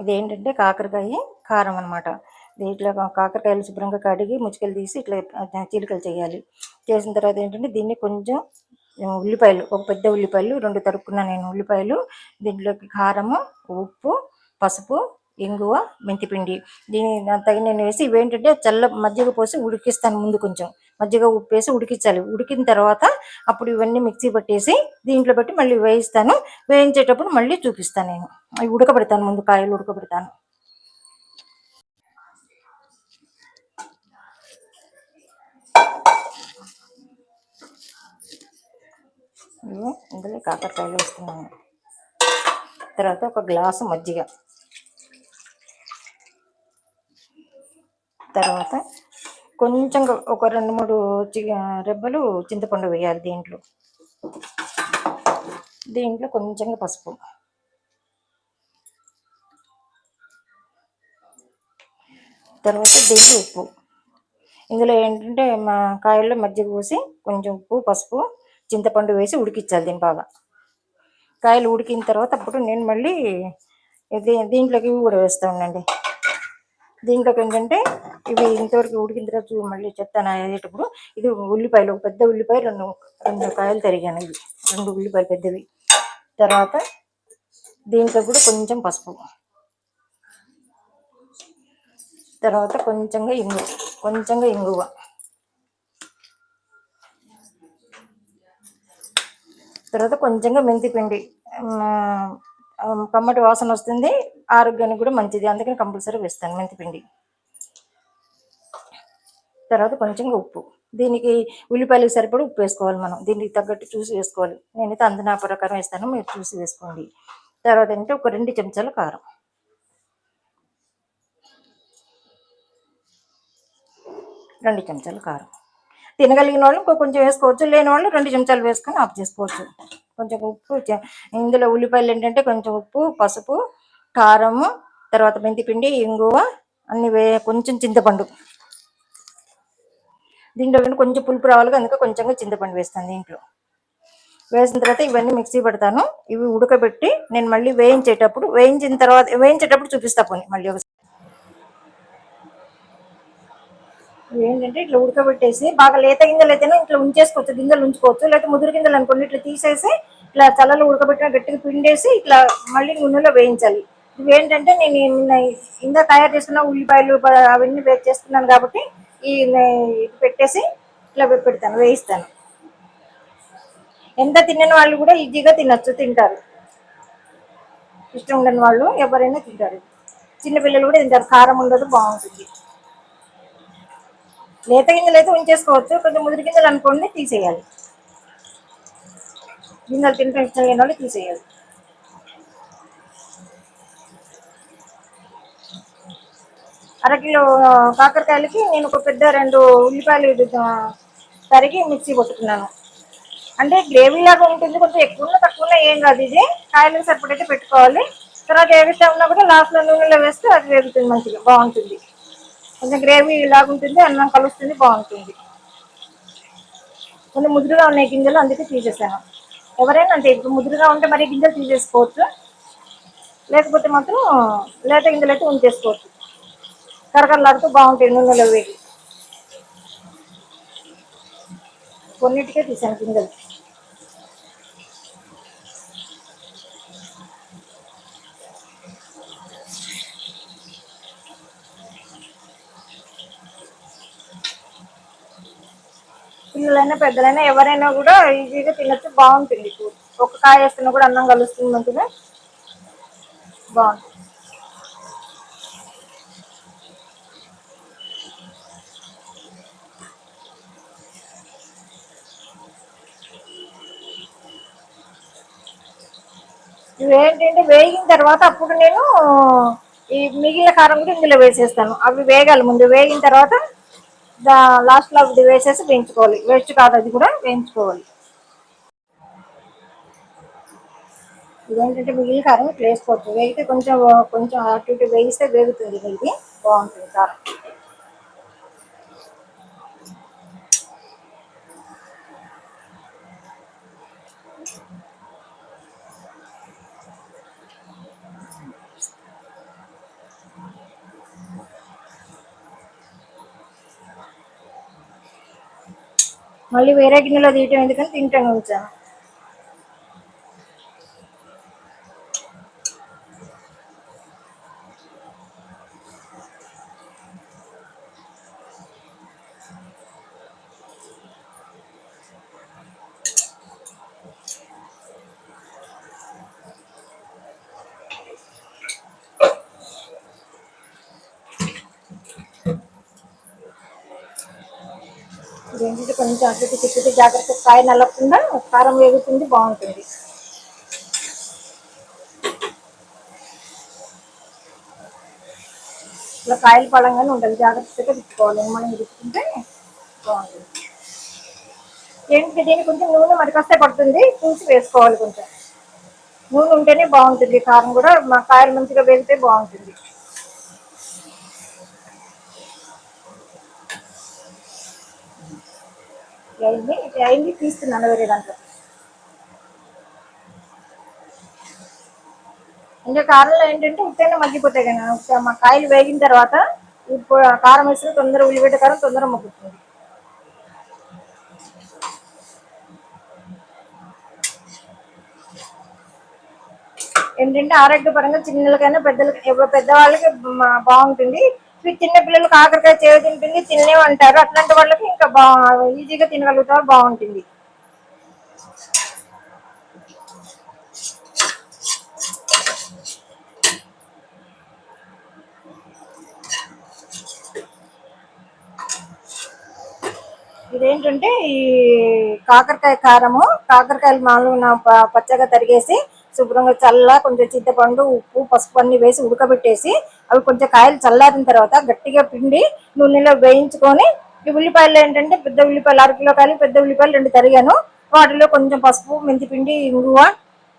ఇదేంటంటే కాకరకాయ కారం అనమాట దీంట్లో కాకరకాయలు శుభ్రంగా కడిగి ముచ్చుకలు తీసి ఇట్లా చీలికలు చేయాలి. చేసిన తర్వాత ఏంటంటే దీన్ని కొంచెం ఉల్లిపాయలు ఒక పెద్ద ఉల్లిపాయలు రెండు తరుక్కున్న నేను ఉల్లిపాయలు దీంట్లోకి కారము ఉప్పు పసుపు ఇంగువ మెంతిపిండి. దీని తగిన నేను వేసి ఇవేంటంటే చల్ల మజ్జిగ పోసి ఉడికిస్తాను ముందు కొంచెం. మజ్జిగ ఉప్పు వేసి ఉడికించాలి. ఉడికిన తర్వాత అప్పుడు ఇవన్నీ మిక్సీ పట్టేసి దీంట్లో పెట్టి మళ్ళీ వేయిస్తాను. వేయించేటప్పుడు మళ్ళీ చూపిస్తాను నేను. అవి ఉడకబెడతాను ముందు కాయలు ఉడకబెడతాను. ఇందులో కాకరకాయలు వేస్తున్నాను. తర్వాత ఒక గ్లాసు మజ్జిగ. తర్వాత కొంచెం ఒక రెండు మూడు రెబ్బలు చింతపండు వేయాలి దీంట్లో. దీంట్లో కొంచెంగా పసుపు. తర్వాత దీంట్లో ఉప్పు. ఇందులో ఏంటంటే మా కాయల్లో మజ్జిగ పోసి కొంచెం ఉప్పు పసుపు చింతపండు వేసి ఉడికించాలి దీని బాగా. కాయలు ఉడికిన తర్వాత అప్పుడు నేను మళ్ళీ దీంట్లోకి ఇవి కూడా వేస్తూ ఉండండి. దీంట్లోకి ఏంటంటే ఇవి ఇంతవరకు ఉడికిన తర్వాత మళ్ళీ చెప్తాను అయ్యేటప్పుడు ఇది ఉల్లిపాయలు ఒక పెద్ద ఉల్లిపాయ రెండు రెండు కాయలు తరిగాను ఇవి. రెండు ఉల్లిపాయలు పెద్దవి. తర్వాత దీంట్లో కూడా కొంచెం పసుపు. తర్వాత కొంచెంగా ఇంగు కొంచెంగా ఇంగువ. తర్వాత కొంచెంగా మెంతిపిండి కమ్మటి వాసన వస్తుంది. ఆరోగ్యానికి కూడా మంచిది. అందుకని కంపల్సరీ వేస్తాను మెంతిపిండి. తర్వాత కొంచెం ఉప్పు. దీనికి ఉల్లిపాయలకు సరిపడి ఉప్పు వేసుకోవాలి మనం. దీనికి తగ్గట్టు చూసి వేసుకోవాలి. నేనైతే అందు నా ప్రకారం వేస్తాను. మీరు చూసి వేసుకోండి. తర్వాత ఏంటంటే ఒక రెండు చెంచాల కారం. రెండు చెంచాల కారం. తినగలిగిన వాళ్ళు ఇంకో కొంచెం వేసుకోవచ్చు. లేని వాళ్ళు రెండు చెంచాలు వేసుకొని ఆఫ్ చేసుకోవచ్చు. కొంచెం ఉప్పు ఇందులో ఉల్లిపాయలు ఏంటంటే కొంచెం ఉప్పు పసుపు కారము తర్వాత మెంతిపిండి ఇంగువ అన్ని వే కొంచెం చింతపండు. దీంట్లో కొంచెం పులుపు రావాలి అందుకే కొంచెంగా చింతపండు వేస్తాను దీంట్లో. వేసిన తర్వాత ఇవన్నీ మిక్సీ పెడతాను. ఇవి ఉడకబెట్టి నేను మళ్ళీ వేయించేటప్పుడు వేయించిన తర్వాత వేయించేటప్పుడు చూపిస్తా పోనీ మళ్ళీ ఒకసారి. ఏంటంటే ఇట్లా ఉడకబెట్టేసి బాగా లేత గింజలు అయితేనే ఇట్లా ఉంచేసుకోవచ్చు గింజలు ఉంచుకోవచ్చు. లేకపోతే ముదురు గింజలు అనుకోండి ఇట్లా తీసేసి ఇట్లా చల్లలు ఉడకబెట్టిన గట్టిగా పిండేసి ఇట్లా మళ్ళీ నూనెలో వేయించాలి. ఇవి ఏంటంటే నేను ఇంకా తయారు చేసుకున్న ఉల్లిపాయలు అవన్నీ బేక్ చేస్తున్నాను కాబట్టి ఈ పెట్టేసి ఇట్లా పెడతాను వేయిస్తాను. ఎంత తినని వాళ్ళు కూడా ఈజీగా తినచ్చు తింటారు. ఇష్టం ఉండని వాళ్ళు ఎవరైనా తింటారు. చిన్నపిల్లలు కూడా తింటారు కారం ఉండదు బాగుంటుంది. లేత గింజలు అయితే ఉంచేసుకోవచ్చు కొంచెం ముదిరి గింజలు అనుకోండి తీసేయాలి. గింజలు తినటం ఇష్టం లేని వాళ్ళు తీసేయాలి. అరకిలో కాకరకాయలకి నేను ఒక పెద్ద రెండు ఉల్లిపాయలు తరిగి మిక్సీ కొట్టుకున్నాను. అంటే గ్రేవీ లాగా ఉంటుంది కొంచెం ఎక్కువ తక్కువ ఏం కాదు ఇది. కాయలకు సరిపడైతే పెట్టుకోవాలి. తర్వాత ఏ ఉన్నా కూడా లాస్ట్లో నూనెలో వేస్తే అది వేగుతుంది మంచిగా బాగుంటుంది. కొంచెం గ్రేవీ లాగుంటుంది అన్నం కలుస్తుంది బాగుంటుంది. కొన్ని ముదురుగా ఉన్నాయి గింజలు అందుకే తీసేసాను. ఎవరైనా అంటే ఇప్పుడు ముదురుగా ఉంటే మరి గింజలు తీసేసుకోవచ్చు. లేకపోతే మాత్రం లేత గింజలు అయితే ఉంచేసుకోవచ్చు. కరకరలాడుతూ బాగుంటాయి నూనెలో వేడి. కొన్నిటికే తీసాను గింజలు. పిల్లలైనా పెద్దలైనా ఎవరైనా కూడా ఈజీగా తినచ్చు బాగుంటుంది. ఒక కాయ వేస్తున్నా కూడా అన్నం కలుస్తుంది మంచిగా. బాగుంటుంది. ఇవేంటంటే వేగిన తర్వాత అప్పుడు నేను ఈ మిగిలిన కారం కూడా ఇందులో వేసేస్తాను. అవి వేగాలి ముందు. వేగిన తర్వాత లాస్ట్లో అది వేసేసి వేయించుకోవాలి. వేస్ట్ కాదు అది కూడా వేయించుకోవాలి. ఇదేంటంటే మిగిలిన కారం ఇట్లా వేసుకోవచ్చు వేగితే కొంచెం కొంచెం అటు ఇటు వేయిస్తే వేగుతుంది. ఇది బాగుంటుంది కారం. మళ్ళీ వేరే గిన్నెలో తీయటం ఎందుకని తింటాను ఉంచాను ఏంటంటే కొంచెం అటు ఇటు తిప్పితే జాగ్రత్త కాయ నల్లకుండా కారం వేగుతుంది బాగుంటుంది. ఇలా కాయలు పడంగానే ఉంటుంది జాగ్రత్తగా తిప్పుకోవాలి మనం తిప్పుకుంటే బాగుంటుంది. ఏంటి దీనికి కొంచెం నూనె మరికొస్తే పడుతుంది చూసి వేసుకోవాలి కొంచెం. నూనె ఉంటేనే బాగుంటుంది కారం కూడా మా కాయలు మంచిగా వేగితే బాగుంటుంది. అయింది అయింది. తీస్తున్నాను వేరే దాంట్లో. ఇంకా కారంలో ఏంటంటే ఉత్తైనా మగ్గిపోతాయి కదా. ఒకసారి మా కాయలు వేగిన తర్వాత ఇప్పుడు కారం వేస్తే తొందర ఉల్లిగడ్డ కారం తొందర మగ్గుతుంది. ఏంటంటే ఆరోగ్యపరంగా చిన్నలకైనా పెద్దలకి పెద్దవాళ్ళకి బాగుంటుంది. చిన్న పిల్లలు కాకరకాయ చేయ తింటుంది తినే అంటారు అట్లాంటి వాళ్ళకి ఇంకా బా ఈజీగా తినగలుగుతారు బాగుంటుంది. ఇదేంటంటే ఈ కాకరకాయ కారము కాకరకాయలు మామూలుగా పచ్చగా తరిగేసి శుభ్రంగా చల్ల కొంచెం చింతపండు ఉప్పు పసుపు అన్ని వేసి ఉడకబెట్టేసి అవి కొంచెం కాయలు చల్లారిన తర్వాత గట్టిగా పిండి నూనెలో వేయించుకొని ఈ ఉల్లిపాయలు ఏంటంటే పెద్ద ఉల్లిపాయలు అర కిలో కాయలు పెద్ద ఉల్లిపాయలు రెండు తరిగాను. వాటిలో కొంచెం పసుపు మెంతిపిండి ఇంగువ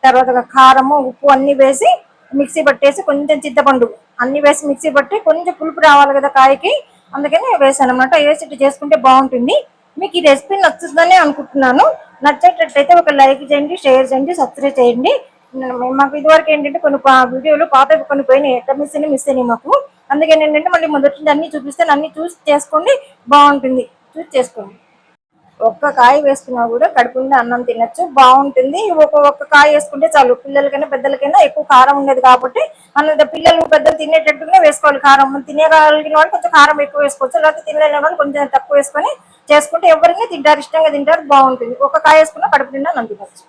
తర్వాత కారము ఉప్పు అన్ని వేసి మిక్సీ పట్టేసి కొంచెం చింతపండు అన్ని వేసి మిక్సీ పట్టి కొంచెం పులుపు రావాలి కదా కాయకి. అందుకని వేసాను అనమాట వేసి చేసుకుంటే బాగుంటుంది. మీకు ఈ రెసిపీ నచ్చుతుందని అనుకుంటున్నాను. నచ్చేటట్టయితే ఒక లైక్ చేయండి షేర్ చేయండి సబ్స్క్రైబ్ చేయండి. మాకు ఇదివరకు ఏంటంటే కొన్ని పా- వీడియోలు పాత కొన్ని పోయినాయి. ఎక్కడ మిస్ అయినా మిస్ అయినాయి మాకు. అందుకని ఏంటంటే మళ్ళీ మొదటి నుంచి అన్ని చూపిస్తే అన్ని చూసి చేసుకోండి బాగుంటుంది. చూసి చేసుకోండి. ఒక్క కాయ వేసుకున్నా కూడా కడుపు అన్నం తినచ్చు బాగుంటుంది. ఒక ఒక్క కాయ వేసుకుంటే చాలు. పిల్లలకైనా పెద్దలకైనా ఎక్కువ కారం ఉండదు కాబట్టి మన పిల్లలు పెద్దలు తినేటట్టుగానే వేసుకోవాలి. కారం తినేయగలిగిన వాళ్ళు కొంచెం కారం ఎక్కువ వేసుకోవచ్చు. లేకపోతే తినలేని వాళ్ళు కొంచెం తక్కువ వేసుకొని చేసుకుంటే ఎవరైనా తింటారు ఇష్టంగా తింటారు బాగుంటుంది. ఒక కాయ వేసుకున్నా కడుపు నిండా అన్నం తినచ్చు.